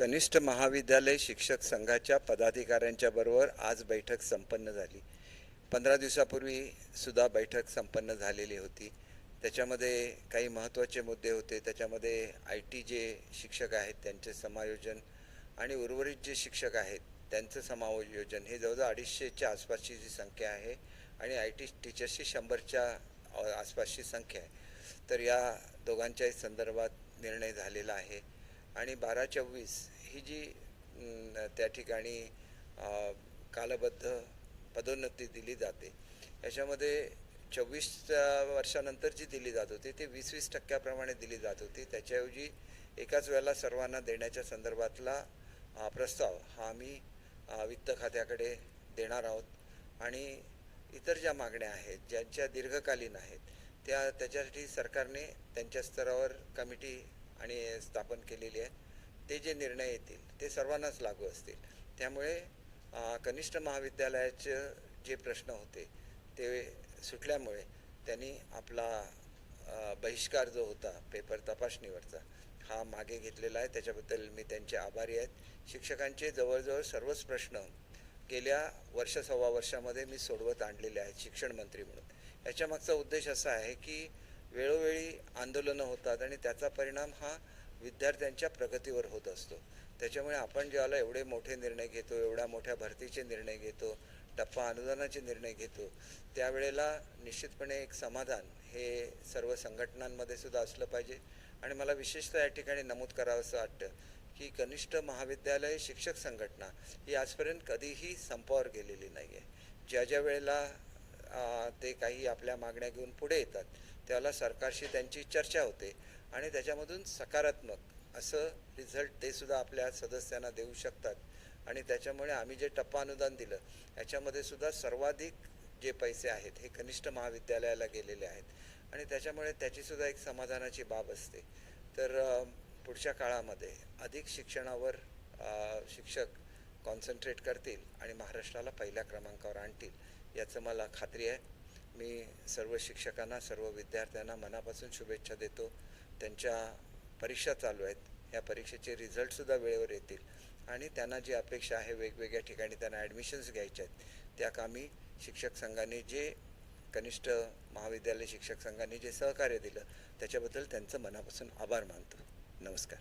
कनिष्ठ महाविद्यालय शिक्षक संघाच्या पदाधिकाऱ्यांच्या बरोबर आज बैठक संपन्न झाली. पंधरा दिवसापूर्वी सुद्धा बैठक संपन्न झालेली होती. त्याच्यामध्ये काही महत्त्वाचे मुद्दे होते. त्याच्यामध्ये आय टी जे शिक्षक आहेत त्यांचे समायोजन आणि उर्वरित जे शिक्षक आहेत त्यांचं समायोजन. हे जवळजवळ अडीचशेच्या आसपासची जी संख्या आहे आणि आय टी टीचर्सची शंभरच्या आसपासची संख्या आहे. तर या दोघांच्याही संदर्भात निर्णय झालेला आहे. आणि बारा चोवीस ही जी त्या ठिकाणी कालबद्ध पदोन्नती दिली जाते. याच्यामध्ये चोवीस वर्षानंतर जी दिली जात होती ती वीस वीस टक्क्याप्रमाणे दिली जात होती. त्याच्याऐवजी एकाच वेळेला सर्वांना देण्याच्या संदर्भातला प्रस्ताव हा आम्ही वित्त खात्याकडे देणार आहोत. आणि इतर ज्या मागण्या आहेत ज्यांच्या दीर्घकालीन आहेत त्या त्याच्यासाठी सरकारने त्यांच्या स्तरावर कमिटी आणि स्थापन केलेली आहे ते जे निर्णय येतील ते सर्वांनाच लागू असतील. त्यामुळे कनिष्ठ महाविद्यालयाचे जे प्रश्न होते ते सुटल्यामुळे त्यांनी आपला बहिष्कार जो होता पेपर तपासणीवरचा हा मागे घेतलेला आहे. त्याच्याबद्दल मी त्यांचे आभारी आहेत. शिक्षकांचे जवळजवळ सर्वच प्रश्न गेल्या वर्ष सव्वा वर्षामध्ये मी सोडवत आणलेले आहेत शिक्षण मंत्री म्हणून. याच्यामागचा उद्देश असा आहे की वेळोवेळी आंदोलनं होतात आणि त्याचा परिणाम हा विद्यार्थ्यांच्या प्रगतीवर होत असतो. त्याच्यामुळे आपण ज्याला एवढे मोठे निर्णय घेतो एवढ्या मोठ्या भरतीचे निर्णय घेतो टप्पा अनुदानाचे निर्णय घेतो त्यावेळेला निश्चितपणे एक समाधान हे सर्व संघटनांमध्ये सुद्धा असलं पाहिजे. आणि मला विशेषतः या ठिकाणी नमूद करावं असं वाटतं की कनिष्ठ महाविद्यालय शिक्षक संघटना ही आजपर्यंत कधीही संपावर गेलेली नाही आहे ज्या ज्या वेळेला ते काही आपल्या मागण्या घेऊन पुढे येतात त्याला सरकारशी त्यांची चर्चा होते आणि त्याच्यामधून सकारात्मक असं रिझल्ट ते सुद्धा आपल्या सदस्यांना देऊ शकतात. आणि त्याच्यामुळे आम्ही जे टप्पा अनुदान दिलं याच्यामध्ये सुद्धा सर्वाधिक जे पैसे आहेत हे कनिष्ठ महाविद्यालयाला गेलेले आहेत. आणि त्याच्यामुळे त्याचीसुद्धा एक समाधानाची बाब असते. तर पुढच्या काळामध्ये अधिक शिक्षणावर शिक्षक कॉन्सन्ट्रेट करतील आणि महाराष्ट्राला पहिल्या क्रमांकावर आणतील याचं मला खात्री आहे. मी सर्व शिक्षकांना सर्व विद्यार्थ्यांना मनापासून शुभेच्छा देतो. त्यांच्या परीक्षा चालू आहेत. या परीक्षेचे रिझल्टसुद्धा वेळेवर येतील. आणि त्यांना जी अपेक्षा आहे वेगवेगळ्या ठिकाणी त्यांना ॲडमिशन्स घ्यायच्या आहेत त्या कामी शिक्षक संघाने जे कनिष्ठ महाविद्यालय शिक्षक संघाने जे सहकार्य दिलं त्याच्याबद्दल त्यांचं मनापासून आभार मानतो. नमस्कार.